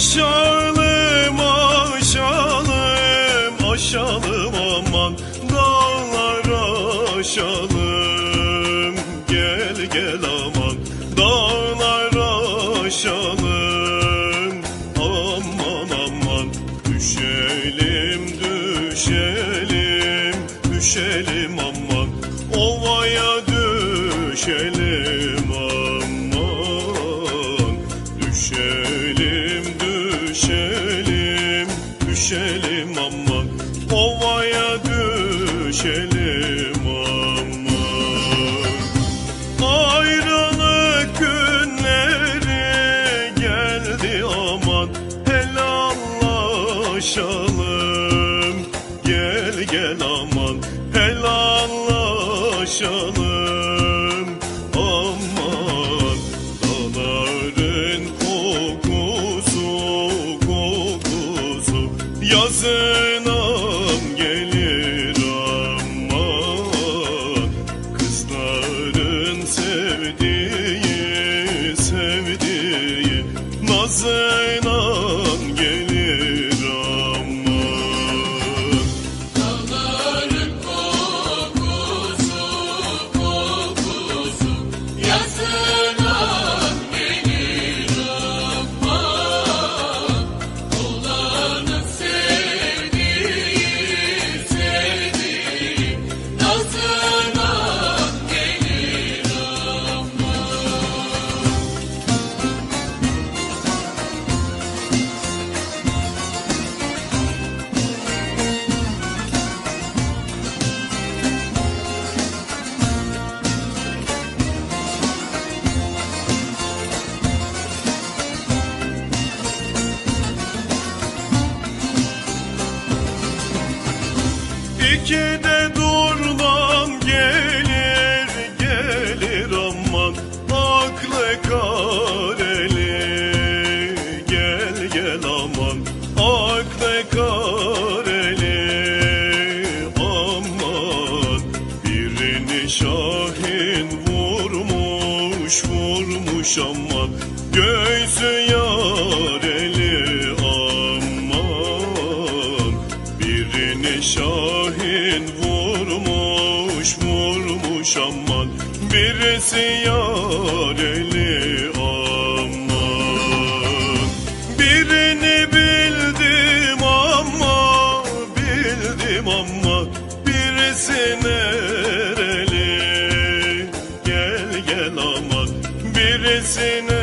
Aşalım aşalım aşalım aman Dağlar aşalım. Gel gel aman Dağlar aşalım. Aman aman Düşelim düşelim düşelim aman. Ovaya düşelim düşelim aman Ovaya düşelim aman Ayrılık günleri geldi aman Helallaşalım. Gel gel aman Helallaşalım kokusu İki de durdan gelir gelir aman aklı kareli gel gel aman aklı kareli aman birini şahin vurmuş vurmuş aman göğsü yareli şahin vurmuş vurmuş aman. Birisi yareli aman. Birini bildim ama bildim ama. Birisi nereli gel gel aman. Birisi nereli